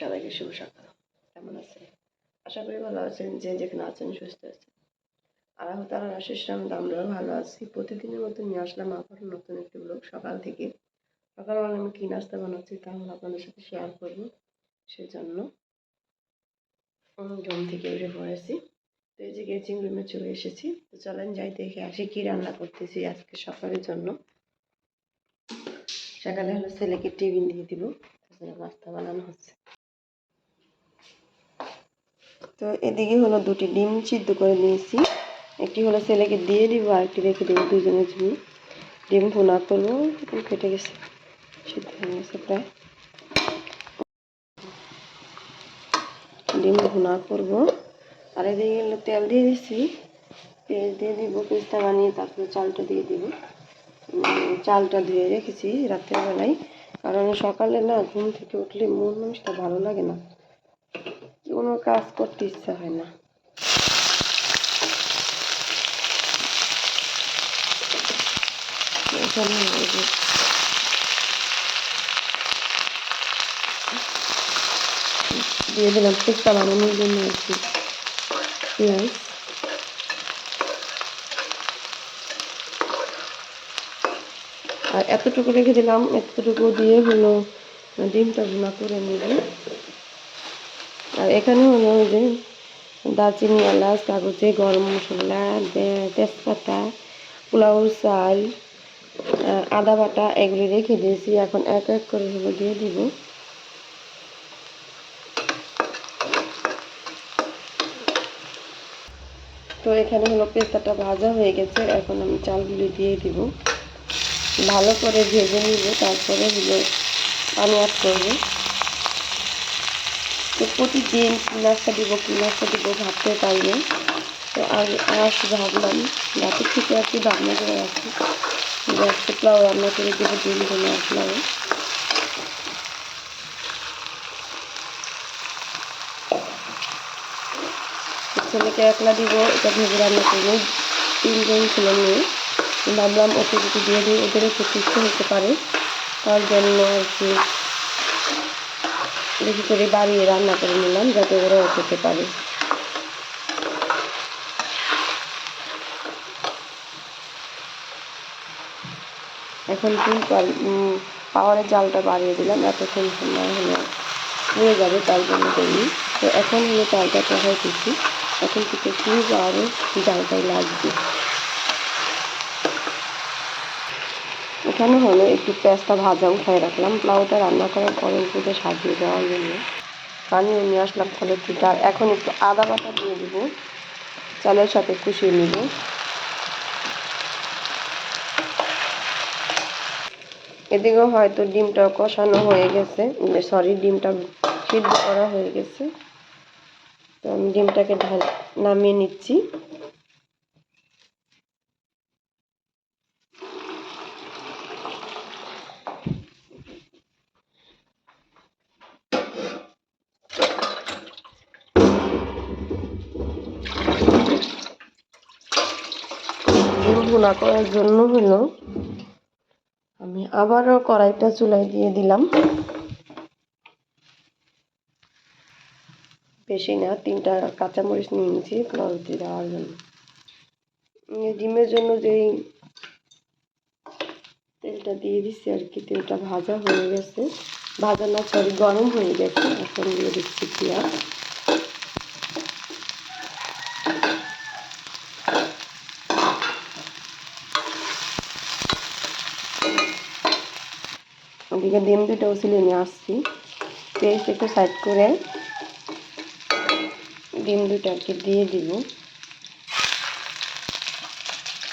সবাইকে শুভ সকাল। কেমন আছেন? আশা করি ভালো আছেন, যে যেখানে আছেন সুস্থ আছেন। আল্লাহ তালার আশিস রহমতে আমরাও ভালো আছি। প্রতিদিনের মতো নিয়ে আসলাম আবার নতুন একটি ব্লগ সকাল থেকে। সকালবেলা আমি কী নাস্তা বানাচ্ছি তাহলে আপনাদের সাথে শেয়ার করব। সেজন্য থেকে উঠে পড়েছি। তো এই যে গেচিং রুমে চলে এসেছি। তো চলেন যাই দেখে আসি কী রান্না করতেছি আজকে সকালের জন্য। সকালে হলো ছেলেকে টিফিন দিয়ে দিব। জন্য বানানো হচ্ছে। তো এদিকে হলো দুটি ডিম সিদ্ধ করে নিয়েছি। একটি হলো ছেলেকে দিয়ে দিব, আর একটি রেখে দেবো দুজনের জন্য ডিম ভুনা করব কেটে গেছে, সিদ্ধ হয়ে গেছে প্রায়। ডিম ভুনা করব। আর এদিকে হলো তেল দিয়ে দিচ্ছি পেঁয়াজ দিয়ে দিব পেঁয়াজটা বানিয়ে তারপরে চালটা দিয়ে দিব। চালটা ধুয়ে রেখেছি রাতের বেলায়। কারণ সকালে না ঘুম থেকে উঠলে মন মানুষটা ভালো লাগে না। কোনো কাজ করতে ইচ্ছা হয় না। দিয়ে দিলাম ফুচকা বানানোর জন্য একটু। পেঁয়াজ আর এতটুকু রেখে দিলাম, এতটুকু দিয়ে হলো ডিমটা ভুনা করে নেব আর এখানে হলো যে দারচিনি, এলাচ, কাগজে গরম মশলা তেজপাতা, পোলাও, চাল আদা বাটা এগুলি রেখে দিয়েছি। এখন এক এক করে হলো দিয়ে দিব। তো এখানে হলো পেস্তাটা ভাজা হয়ে গেছে। এখন আমি চালগুলি দিয়ে দিব। ভালো করে ভেজে নিব, তারপরে হলো পানি অ্যাড করব। তো প্রতিদিন কী নাস্তা দিব কী নাস্তা দিব ভাবতে পারি না। তো আজ আজ ভাবলাম রাতের থেকে আর কি রান্না করে রাখি যে আজকে পোলাও রান্না করে দেবো, ডিম জন্য আসলাম। ছেলেকে একলা দিব, এটা ভেবে রান্না করব। তিনজন ছেলে মেয়ে। ভাবলাম ওকে যদি দিয়ে দিই, ওদেরও খেতে ইচ্ছে হতে পারে। তার জন্য আর কি বেশি করে বাড়িয়ে রান্না করে নিলাম, যাতে ওরাও খেতে পারে। এখন ফুল পাওয়ারের জালটা বাড়িয়ে দিলাম, এতক্ষণ সময় হলো, হয়ে যাবে, তার জন্য করি তো এখন হলো চালটা চড়াইতেছি এখন থেকে ফুল পাওয়ারের জালটাই লাগবে। এখানে হলো একটু পেঁয়াজটা ভাজা উঠায় রাখলাম পোলাওটা রান্না করার পরে উপরে সাজিয়ে দেওয়ার জন্য। পানিও নিয়ে আসলাম তাহলে ঠিক আর এখন একটু আদা বাটা দিয়ে দেবো, চালের সাথে কষিয়ে নিব। এদিকেও হয়তো ডিমটা কষানো হয়ে গেছে, সরি, ডিমটা সিদ্ধ করা হয়ে গেছে। তো আমি ডিমটাকে ঢাল নামিয়ে নিচ্ছি। ডিম করার জন্য হলো আমি আবারও কড়াইটা চুলায় দিয়ে দিলাম। বেশি না, তিনটা কাঁচামরিচ নিয়ে নিয়েছি পোলাওতে দেওয়ার জন্য। ডিমের জন্য যেই তেলটা দিয়ে দিচ্ছি আর কি, তেলটা ভাজা হয়ে গেছে। ভাজা না সরি গরম হয়ে গেছে, এখন দিয়ে দিচ্ছি পেঁয়াজ। ওদিকে ডিম দুটো উচিলে নিয়ে আসছি। পেস্ট একটু সাইড করে ডিম দুটো আর কি দিয়ে দিব।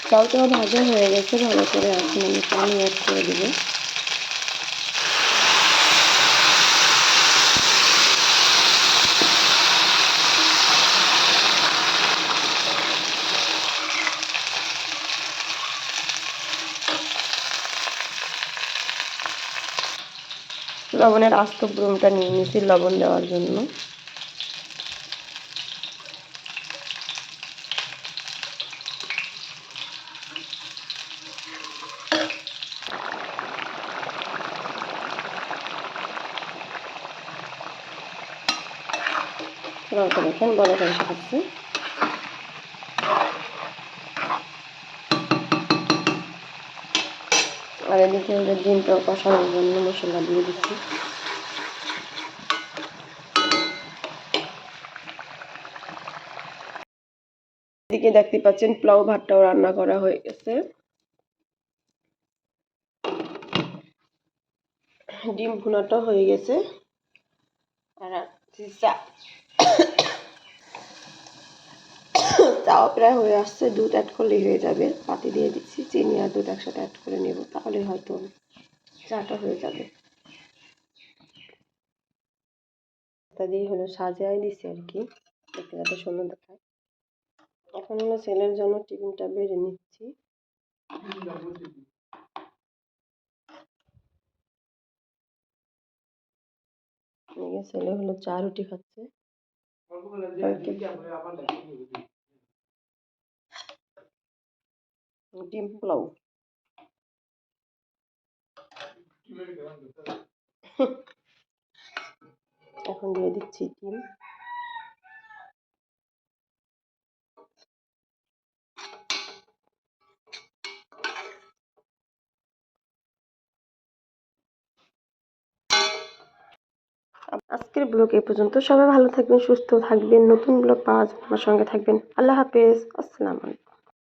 চালটাও ভাজা হয়ে গেছে, ভালো করে আমি পানি অ্যাড করে দিব। লবণের আস্ত ব্রুমটা নিয়ে নিয়েছি লবণ দেওয়ার জন্য। দেখেন বড় করে খাচ্ছি আর এদিকে হলো ডিমটা কষানোর জন্য মশলা দিয়ে দিচ্ছি। এদিকে দেখতে পাচ্ছেন পোলাও ভাতটাও রান্না করা হয়ে গেছে। ডিম ভুনাটাও হয়ে গেছে। আর চাও প্রায় হয়ে আসছে দুধ অ্যাড করলেই হয়ে যাবে। পাতি দিয়ে দিচ্ছি চিনি আর দুধ একসাথে অ্যাড করে নেব তাহলে হয়তো চাটা হয়ে যাবে। তা দিয়ে হলো সাজাই দিছি আর কি দেখতে যাতে সুন্দর দেখায়। এখন হলো ছেলের জন্য টিফিনটা বেড়ে নিচ্ছি। ছেলে হলো চা রুটি খাচ্ছে। ডিম এখন দিয়ে দিচ্ছি ডিম। আজকের ব্লগ এ পর্যন্ত। সবাই ভালো থাকবেন, সুস্থ থাকবেন। নতুন ব্লগ পাওয়ার জন্য আমার সঙ্গে থাকবেন। আল্লাহ হাফেজ। আসসালামু আলাইকুম।